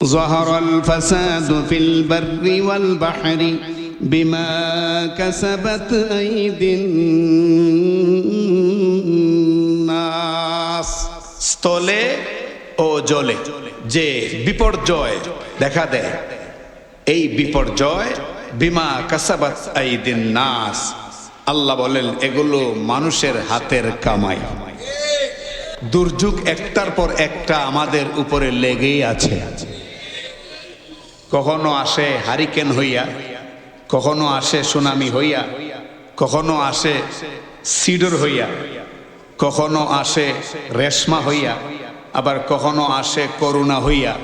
ظهر الفساد في البر والبحر بما كسبت أيدي الناس স্থলে ও জলে যে বিপর্যয় দেখা দেয় এই বিপর্যয় বিমা কাসাবাত আইদিন নাস আল্লাহ বলেন এগুলো মানুষের হাতের কামাই দুর্যোগ একটার পর একটা আমাদের উপরে লেগেই আছে কখনো আসে হারিকেন হইয়া, কখনো আসে সুনামি হইয়া, কখনো আসে সিডর হইয়া, কখনো আসে রেশমা হইয়া, আবার কখনো আসে করুণা হইয়া,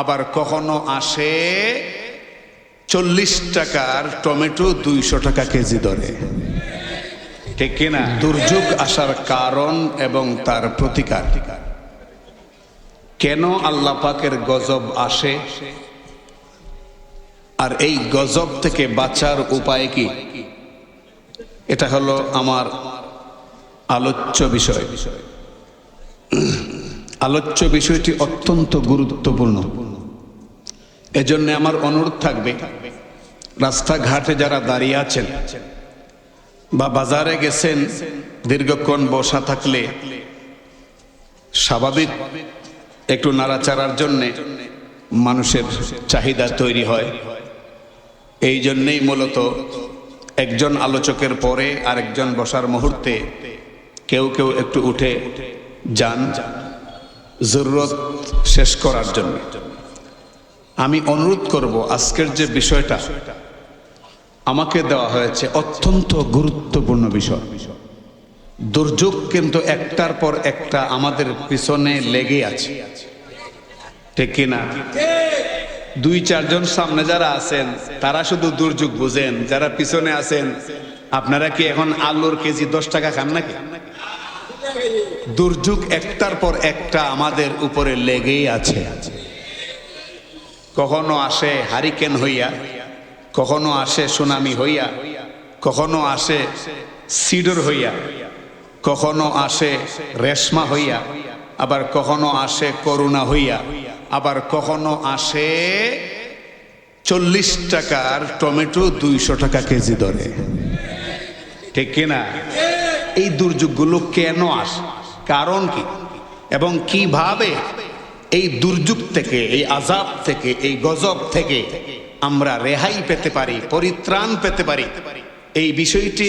আবার কখনো আসে চল্লিশ টাকার টমেটো দুইশো টাকা কেজি দরে। ঠিক কিনা? দুর্যোগ আসার কারণ এবং তার প্রতিকার। কেন আল্লাহ পাকের গজব আসে? আর এই গজব থেকে বাঁচার উপায় কি? এটা হলো আমার আলোচ্য বিষয়। আলোচ্য বিষয়টি অত্যন্ত গুরুত্বপূর্ণ। এজন্য আমার অনুরোধ থাকবে, রাস্তাঘাটে যারা দাঁড়িয়ে আছেন বা বাজারে গেছেন দীর্ঘক্ষণ বসা থাকলে স্বাভাবিক একটু নাড়াচাড়ার জন্যে মানুষের চাহিদা তৈরি হয়। এই জন্যেই মূলত একজন আলোচকের পরে আরেকজন বসার মুহূর্তে কেউ কেউ একটু উঠে যান জরুরত শেষ করার জন্য। আমি অনুরোধ করব আজকের যে বিষয়টা, আমাকে দেওয়া হয়েছে অত্যন্ত গুরুত্বপূর্ণ বিষয়। দুর্যোগ কিন্তু একটার পর একটা আমাদের পিছনে লেগে আছে। ঠিক কিনা? দুই, চারজন সামনে যারা আছেন, তারা শুধু দুর্যোগ বুঝেন, যারা পিছনে আছেন, আপনারা কি এখন আলুর কেজি দশ টাকা খান নাকি? দুর্যোগ একটার পর একটা আমাদের উপরে লেগেই আছে। কখনো আসে হারিকেন হইয়া, কখনো আসে সুনামি হইয়া, কখনো আসে সিডর হইয়া, কখনো আসে রেশমা হইয়া, আবার কখনো আসে করুণা হইয়া আবার কখনো আসে চল্লিশ টাকার টমেটো দুইশো টাকা কেজি দরে ঠিক কিনা এই দুর্যোগগুলো কেন আসে? কারণ কি? এবং কীভাবে এই দুর্যোগ থেকে, এই আজাব থেকে, এই গজব থেকে আমরা রেহাই পেতে পারি, পরিত্রাণ পেতে পারি? এই বিষয়টি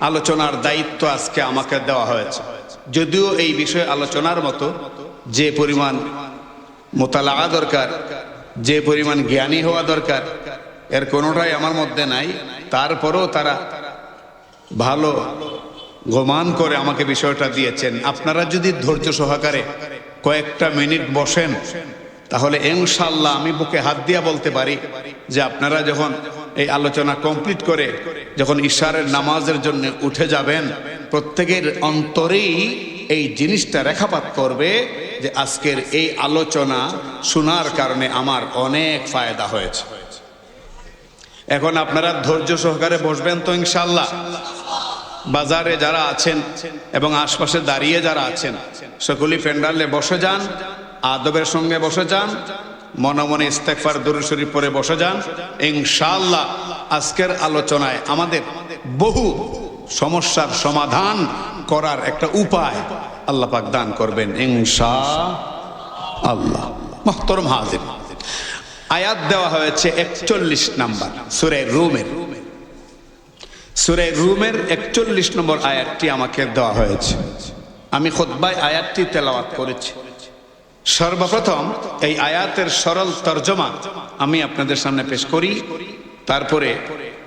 আলোচনার দায়িত্ব আজকে আমাকে দেওয়া হয়েছে। যদিও এই বিষয়ে আলোচনার মতো যে পরিমাণ মোতালা দরকার, যে পরিমাণ জ্ঞানী হওয়া দরকার, এর কোনোটাই আমার মধ্যে নাই। তারপরেও তারা ভালো গোমান করে আমাকে বিষয়টা দিয়েছেন। আপনারা যদি ধৈর্য সহকারে কয়েকটা মিনিট বসেন, তাহলে ইনশাল্লাহ আমি বুকে হাত দিয়া বলতে পারি যে আপনারা যখন এই আলোচনা কমপ্লিট করে, যখন ঈশ্বরের নামাজের জন্য উঠে যাবেন, প্রত্যেকের অন্তরেই এই জিনিসটা রেখাপাত করবে। যে আজকের এই আলোচনা শোনার কারণে আমার অনেক ফায়দা হয়েছে। এখন আপনারা ধৈর্য সহকারে বসবেন তো ইনশাল্লাহ বাজারে যারা আছেন এবং আশপাশে দাঁড়িয়ে যারা আছেন, সকলেই প্যান্ডালে বসে যান, আদবের সঙ্গে বসে যান, মনে মনে ইস্তেকফার দরুশরী পরে বসে যান। ইনশাল্লাহ আজকের আলোচনায় আমাদের বহু সমস্যার সমাধান করার একটা উপায় আল্লাহ পাক দান করবেন ইনশা আল্লাহ। মহতরম হাজির। আয়াত দেওয়া হয়েছে একচল্লিশ নাম্বার সুরে রুমের। সুরে রুমের একচল্লিশ নম্বর আয়াতটি আমাকে দেওয়া হয়েছে। আমি খোদ্বায় আয়াতটি তেলাওয়াত করেছি। সর্বপ্রথম এই আয়াতের সরল তর্জমা আমি আপনাদের সামনে পেশ করি। তারপরে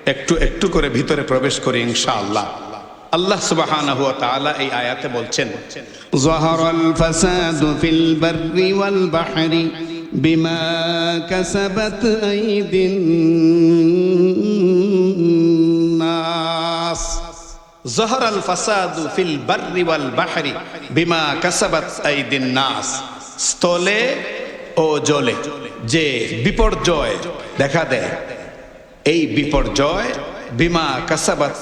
একটু একটু করে ভিতরে প্রবেশ করি ইনশাআল্লাহ। আল্লাহ আল্লাহ সুবহানাহু ওয়া তাআলা এই আয়াতে বলছেন যাহারাল ফাসাদু ফিল বাররি ওয়াল বাহরি বিমা কাসাবাত আইদিন নাস যাহারাল ফাসাদু ফিল বাররি ওয়াল বাহরি বিমা কাসাবাত আইদিন নাস স্থলে ও জলে যে বিপর্যয় দেখা দেয় এই বিপর্যয়, বিমা কাসাবাত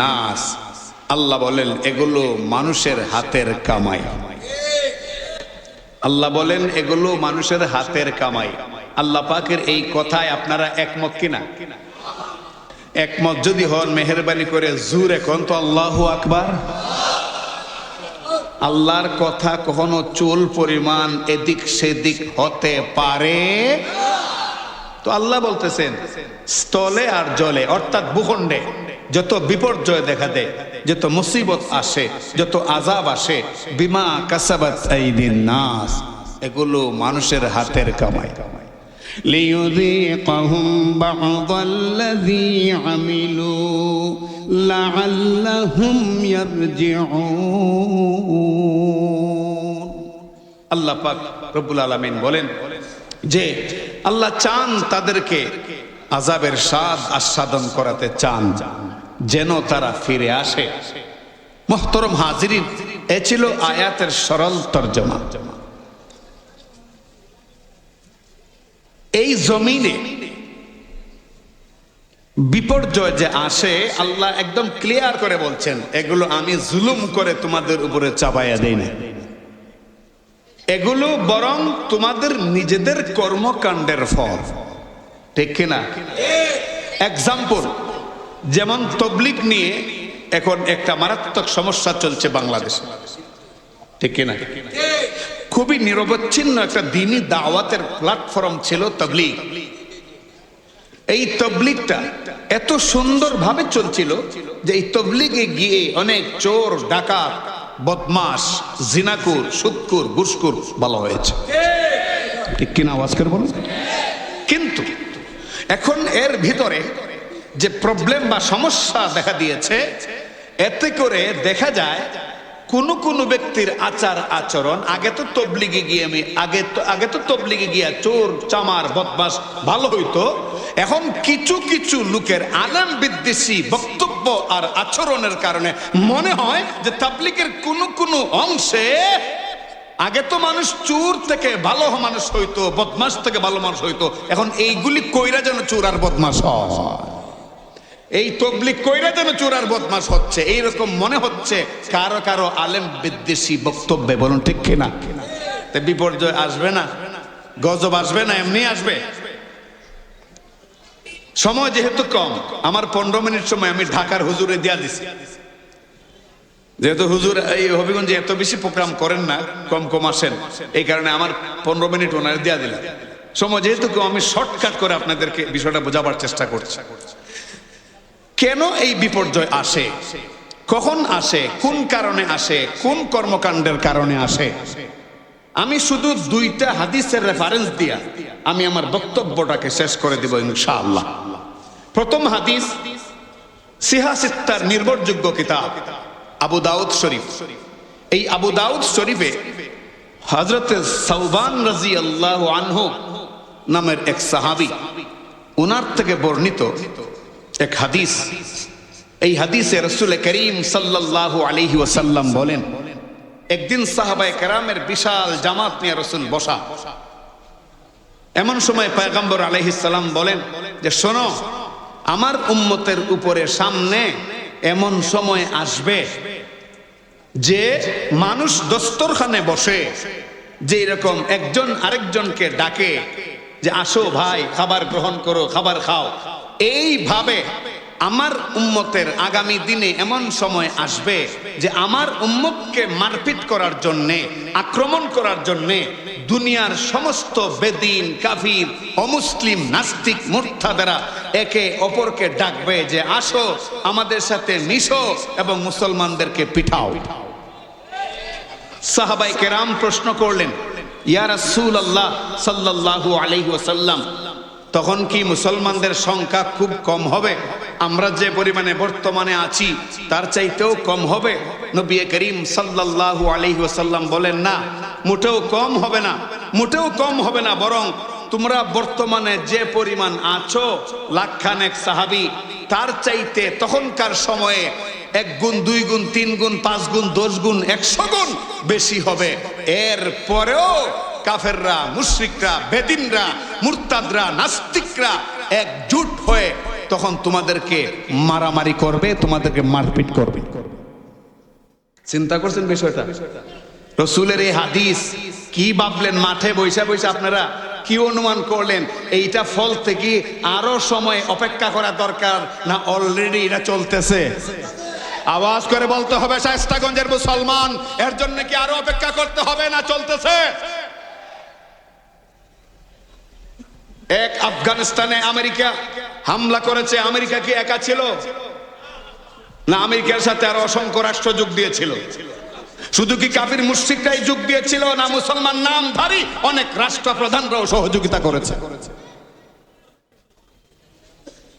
নাস। আল্লাহ বলেন, এগুলো মানুষের হাতের কামাই। আল্লাহ বলেন, এগুলো মানুষের হাতের কামাই। আল্লাহ পাকের এই কথায় আপনারা একমত কিনা? একমত যদি হন, মেহরবানি করে জুর এখন তো আল্লাহ আকবার। আল্লাহর কথা কখনো চুল পরিমাণ এদিক সেদিক হতে পারে। তো আল্লাহ বলতেছেন স্থলে আর জলে অর্থাৎ ভূখণ্ডে যত বিপর্যয় দেখা দেয় যত মুসিবত আসে যত আজাব আসে বিমা কাসাবাত আইদিন নাস এগুলো মানুষের হাতের কামাই। লিউযীকাহুম বা'দাল্লাযী আমিলু লাআল্লাহুম ইয়ারজিউন। আল্লাহ পাক রব্বুল আলামিন বলেন যে আল্লাহ চান তাদেরকে আজাবের স্বাদ আস্বাদন করাতে চান, যেন তারা ফিরে আসে। মোহতরম হাজিরিন, এ ছিল আয়াতের সরল তর্জমা। এই জমিনে বিপর্যয় যে আসে, আল্লাহ একদম ক্লিয়ার করে বলছেন, এগুলো আমি জুলুম করে তোমাদের উপরে চাপাইয়া দেই না এগুলো বরং তোমাদের নিজেদের কর্মকাণ্ডের ফল। ঠিক কিনা? এক্সাম্পল যেমন তবলিক নিয়ে এখন একটা মারাত্মক সমস্যা চলছে বাংলাদেশে। ঠিক কিনা? খুবই নিরবচ্ছিন্ন একটা দিনই দাওয়াতের প্ল্যাটফর্ম ছিল তবলিগ। এই তবলিগটা এত সুন্দরভাবে চলছিল যে এই তবলিগে গিয়ে অনেক চোর, ডাকাত বদমাস জিনাকুর, সুৎকুর গুসকুর ভালো হয়েছে। ঠিক কিনা আওয়াজ করে বলুন? কিন্তু এখন এর ভিতরে যে প্রবলেম বা সমস্যা দেখা দিয়েছে, এতে করে দেখা যায় কোন কোন ব্যক্তির আচার আচরণ, আগে তো তবলিগে গিয়ে আমি, আগে তো আগে তো তবলিগে গিয়া চোর, চামার বদমাস ভালো হইতো, এখন কিছু কিছু লোকের আলেম বিদ্বেষী বক্তব্য আর আচরণের কারণে। মনে হয় যে তাবলিগের কোন কোন অংশে আগে তো মানুষ চুর থেকে ভালো মানুষ হইতো বদমাস থেকে ভালো মানুষ হইতো। এখন এইগুলি কইরা যেন চোর আর বদমাস হয়। এই তবলিক কইরা যেন চোর আর বদমাস হচ্ছে, এইরকম মনে হচ্ছে কারও কারও আলেম বিদ্বেষী বক্তব্যে, বলুন ঠিক কিনা? বিপর্যয় আসবে না? গজব আসবে না? এমনি আসবে? সময় যেহেতু কম, আমার পনেরো মিনিট সময় আমি ঢাকার হুজুরে দিয়া দিছি। যেহেতু হুজুর এই হবিগঞ্জে এত বেশি প্রোগ্রাম করেন না, কম কম আসেন, এই কারণে আমার পনেরো মিনিট ওনার দেওয়া দিলাম। সময় যেহেতু কম, আমি শর্টকাট করে আপনাদেরকে বিষয়টা বোঝাবার চেষ্টা করছি। কেন এই বিপর্যয় আসে? কখন আসে? কোন কারণে আসে? কোন কর্মকাণ্ডের কারণে আসে? আমি শুধু দুইটা হাদিসের রেফারেন্স দিয়া আমি আমার বক্তব্যটাকে শেষ করে দিব ইনশাআল্লাহ। প্রথম হাদিস সিহাসিত্তার নির্ভরযোগ্য কিতাব, আবু দাউদ শরীফ। এই আবু দাউদ শরীফে হজরত সৌবান রাজি আল্লাহ আনহু নামের এক সাহাবি ওনার থেকে বর্ণিত এক হাদিস। এই হাদিসে রসুল করিম সাল্লাল্লাহু আলাইহি ওয়াসাল্লাম বলেন একদিন সাহাবায়ে কেরামের বিশাল জামাত নিয়ে রসুল বসা। এমন সময় পয়গম্বর আলাইহিস সালাম বলেন যে, শোনো, আমার উম্মতের উপরে সামনে এমন সময় আসবে যে মানুষ দস্তরখানে বসে, যে এরকম একজন আরেকজনকে ডাকে যে, আসো ভাই, খাবার গ্রহণ করো, খাবার খাও। এইভাবে আমার উম্মতের আগামী দিনে এমন সময় আসবে যে আমার উম্মতকে মারপিট করার জন্যে, আক্রমণ করার জন্যে দুনিয়ার সমস্ত বেদিন, কাফির, অমুসলিম, নাস্তিক মুর্থাদেরা একে অপরকে ডাকবে যে, আসো, আমাদের সাথে মিশো এবং মুসলমানদেরকে পিঠাও। সাহাবাই কেরাম প্রশ্ন করলেন, ইয়া রাসূল আল্লাহ সাল্লাল্লাহু আলাইহি ওয়াসাল্লাম, তখন কি মুসলমানদের সংখ্যা খুব কম হবে? আমরা যে পরিমাণে বর্তমানে আছি, তার চাইতেও কম হবে। নবী করিম সাল্লাল্লাহু আলাইহি ওয়াসাল্লাম বলেন, না, মোটেও কম হবে না, মোটেও কম হবে না, বরং তোমরা বর্তমানে যে পরিমাণ আছো, লাখখানেক সাহাবি, তার চাইতে তখনকার সময়ে এক গুণ, দুই গুণ, তিন গুণ, পাঁচ গুণ, দশ গুণ, একশো গুণ বেশি হবে। এর পরেও কাফেররা, মুশরিকরা, বেদিনরা, মুরতাদরা, নাস্তিকরা একজুট হয়ে তখন তোমাদেরকে মারামারি করবে, তোমাদেরকে মারপিট করবে। চিন্তা করছেন বিষয়টা? রসুলের এই হাদিস, কি ভাবলেন, মাঠে বৈশা বৈশা আপনারা কি অনুমান করলেন? এইটা ফল থেকে আরও সময় অপেক্ষা করা দরকার না অলরেডি এটা চলতেছে? আওয়াজ করে বলতে হবে, শায়স্তাগঞ্জের মুসলমান, এর জন্য কি আরও অপেক্ষা করতে হবে না চলতেছে? এক আফগানিস্তানে আমেরিকা হামলা করেছে, আমেরিকা কি একা ছিল? না, আমেরিকার সাথে আরও অসংখ্য রাষ্ট্র যোগ দিয়েছিল। শুধু কি কাফির মুশ্রিকরাই যোগ দিয়েছিল, না মুসলমান নামধারী অনেক রাষ্ট্রপ্রধানরাও সহযোগিতা করেছে।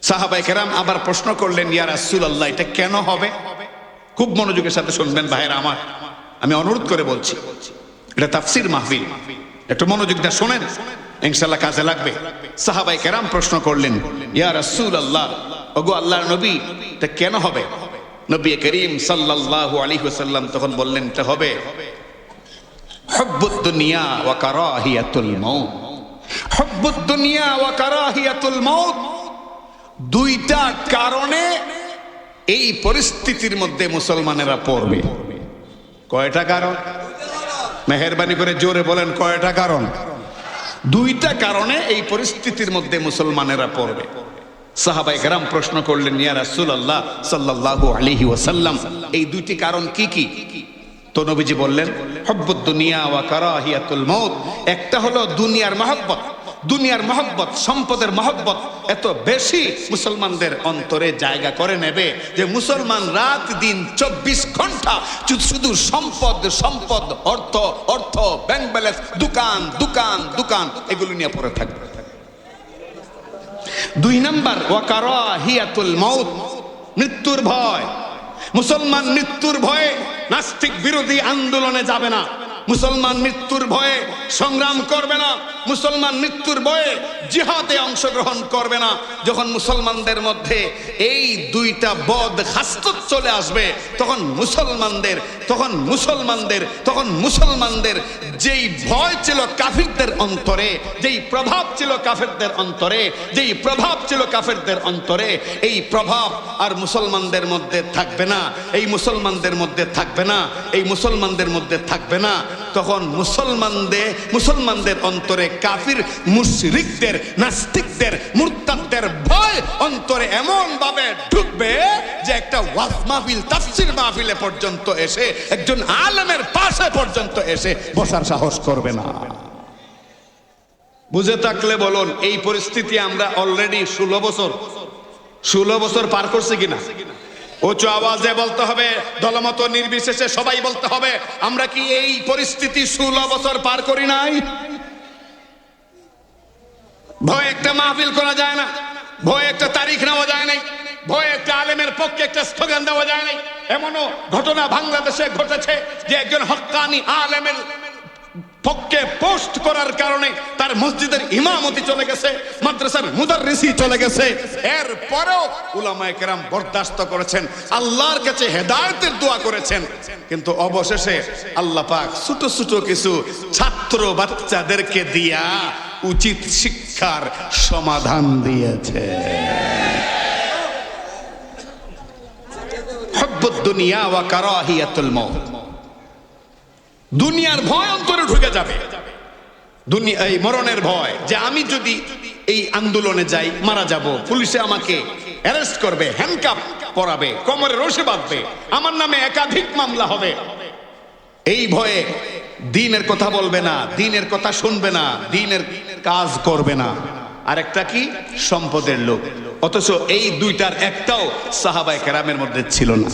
সাহাবাই কেরাম আবার প্রশ্ন করলেন, ইয়া রাসূল আল্লাহ এটা কেন হবে? খুব মনোযোগের সাথে শুনবেন ভাইয়েরা আমার। আমি অনুরোধ করে বলছি, এটা তাফসির মাহফিল। একটু মনোযোগটা শোনেন। ইনশাল্লাহ কাজে লাগবে। সাহাবাই কেরাম প্রশ্ন করলেন, ইয়া রাসূল আল্লাহ ওগো আল্লাহর নবী, তা কেন হবে? নবী করিম সাল্লাল্লাহু আলাইহি ওয়াসাল্লাম তখন বললেন এটা হবে। হুব্বুদ দুনিয়া ওয়া কারাহিয়াতুল মাউত। হুব্বুদ দুনিয়া ওয়া কারাহিয়াতুল মাউত। দুইটা কারণে এই পরিস্থিতির মধ্যে মুসলমানেরা পড়বে। কয়টা কারণ? মেহরবানি করে জোরে বলেন, কয়টা কারণ? দুইটা কারণে এই পরিস্থিতির মধ্যে মুসলমানেরা পড়বে। সাহাবাই গ্রাম প্রশ্ন করলেন, ইয়া রাসূলুল্লাহ সাল্লাহ আলাইহি ওয়াসাল্লাম, এই দুইটি কারণ কি কি? তো নবীজি বললেন হব্বত দুনিয়া ওয়া কারাহিয়াতুল মউত, একটা হলো দুনিয়ার মহব্বত দুনিয়ার মহব্বত, সম্পদের মহব্বত এত বেশি মুসলমানদের অন্তরে জায়গা করে নেবে যে মুসলমান রাত দিন চব্বিশ ঘণ্টা শুধু সম্পদ সম্পদ, অর্থ অর্থ ব্যাংক ব্যালেন্স দোকান দোকান দোকান, এগুলো নিয়ে পড়ে থাকবে। দুই নাম্বার ওয়াকারা হিয়াতুল মউত, মৃত্যুর ভয়। মুসলমান মৃত্যুর ভয়ে নাস্তিক বিরোধী আন্দোলনে যাবে না। মুসলমান মৃত্যুর ভয়ে সংগ্রাম করবে না, মুসলমান মৃত্যুর ভয়ে জিহাদে অংশগ্রহণ করবে না। যখন মুসলমানদের মধ্যে এই দুইটা বদ হাস্তত চলে আসবে, তখন মুসলমানদের তখন মুসলমানদের তখন মুসলমানদের যেই ভয় ছিল কাফিরদের অন্তরে, যেই প্রভাব ছিল কাফেরদের অন্তরে, যেই প্রভাব ছিল কাফেরদের অন্তরে, এই প্রভাব আর মুসলমানদের মধ্যে থাকবে না, এই মুসলমানদের মধ্যে থাকবে না, এই মুসলমানদের মধ্যে থাকবে না। তখন মুসলমানদের মুসলমানদের অন্তরে কাফির, মুশরিকদের, নাস্তিকদের, মুরতাদদের ভয় অন্তরে এমন ভাবে ঢুকবে যে একটা ওয়াজ মাহফিল, তাফসির মাহফিলে পর্যন্ত এসে, একজন আলেমের পাশে পর্যন্ত এসে বসার সাহস করবে না। বুঝে থাকলে বলুন, এই পরিস্থিতি আমরা অলরেডি ষোলো বছর ষোলো বছর পার করছি কিনা? উঁচু আওয়াজে বলতে হবে, দলমত নির্বিশেষে সবাই বলতে হবে, আমরা কি এই পরিস্থিতি ষোলো বছর পার করি নাই? ভয় একটা মাহফিল করা যায় না, ভয় একটা তারিখ নেওয়া যায় নাই, ভয় একটা আলেমের পক্ষে একটা স্লোগান দেওয়া যায় নাই। এমনও ঘটনা বাংলাদেশে ঘটেছে যে একজন হক্কানি আলেমের পক্ষে পোস্ট করার কারণে তার মসজিদের ইমামতি চলে গেছে, মাদ্রাসার মুদাররিসি চলে গেছে। এর পরেও উলামায়ে কেরাম বরদাস্ত করেছেন, আল্লাহর কাছে হেদায়েতের দোয়া করেছেন। কিন্তু অবশেষে আল্লাহ পাক ছোট ছোট কিছু ছাত্র বাচ্চাদেরকে দিয়া উচিত শিক্ষার সমাধান দিয়েছে। হব্বুদ দুনিয়া ওয়া কারাহিয়াতুল মাউত। দুনিয়ার ভয় অন্তরে ঢুকে যাবে। দুনিয়া, এই মরণের ভয় যে আমি যদি এই আন্দোলনে যাই, মারা যাব, পুলিশে আমাকে অ্যারেস্ট করবে হ্যান্ডকাপ পরাবে, কোমরে রশি বাঁধবে, আমার নামে একাধিক মামলা হবে। এই ভয়ে দিনের কথা বলবে না, দিনের কথা শুনবে না, দিনের কাজ করবে না। আরেকটা কি? সম্পদের লোক। অথচ এই দুইটার একটাও সাহাবাই কেরামের মধ্যে ছিল না।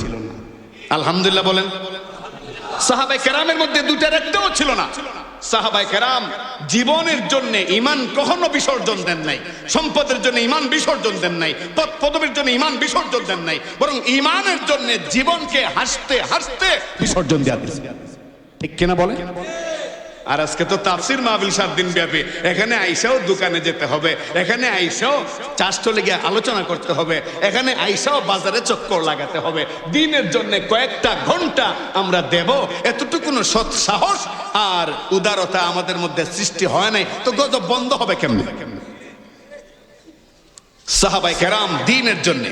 আলহামদুলিল্লাহ বলেন। সাহাবাই কেরামের মধ্যে দুটার একটাও ছিল না। সাহাবাই কেরাম জীবনের জন্য ইমান কখনো বিসর্জন দেন নাই। সম্পদের জন্য ইমান বিসর্জন দেন নাই। পদ পদবীর জন্য ইমান বিসর্জন দেন নাই। বরং ইমানের জন্য জীবনকে হাসতে হাসতে বিসর্জন দেওয়া ঠিক কিনা বলে আর আজকে তো তাফসির মাহবিল সাত দিন ব্যাপী। এখানে আইসাও দোকানে যেতে হবে, এখানে আইসাও চাষটলে গিয়ে আলোচনা করতে হবে, এখানে আইসাও বাজারে চক্কর লাগাতে হবে। দিনের জন্য কয়েকটা ঘণ্টা আমরা দেব এতটুকুনো সৎ সাহস আর উদারতা আমাদের মধ্যে সৃষ্টি হয় নাই। তো গজব বন্ধ হবে কেমনে? সাহাবাই কেরাম দিনের জন্য,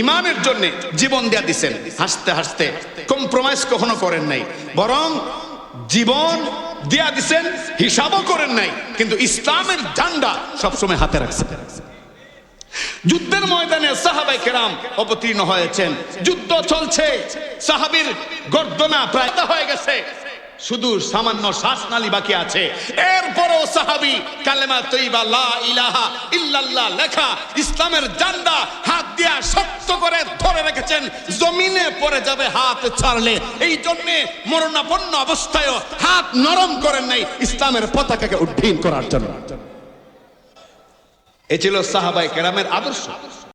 ইমানের জন্য জীবন দেয়া দিছেন। হাসতে হাসতে কম্প্রোমাইজ কখনো করেন নাই। বরং জীবন দিয়া দিছেন, হিসাবও করেন নাই, কিন্তু ইসলামের ঝান্ডা সবসময় হাতে রাখছে। যুদ্ধের ময়দানে সাহাবাই কেরাম অবতীর্ণ হয়েছেন। যুদ্ধ চলছে, সাহাবির গর্দনা প্রায় হয়ে গেছে। শুধু সামান্য শ্বাসনালী বাকি আছে। এরপরও সাহাবি কালেমা তৈবা, লা ইলাহা ইল্লাল্লাহ লেখা ইসলামের জান্ডা হাত দিয়া শক্ত করে ধরে রেখেছেন, জমিনে পড়ে যাবে হাত ছাড়লে। এই জন্য মরণাপন্ন অবস্থায়ও হাত নরম করেন নাই ইসলামের পতাকাকে উড্ডীন করার জন্য। এ ছিল সাহাবাই কেরামের আদর্শ।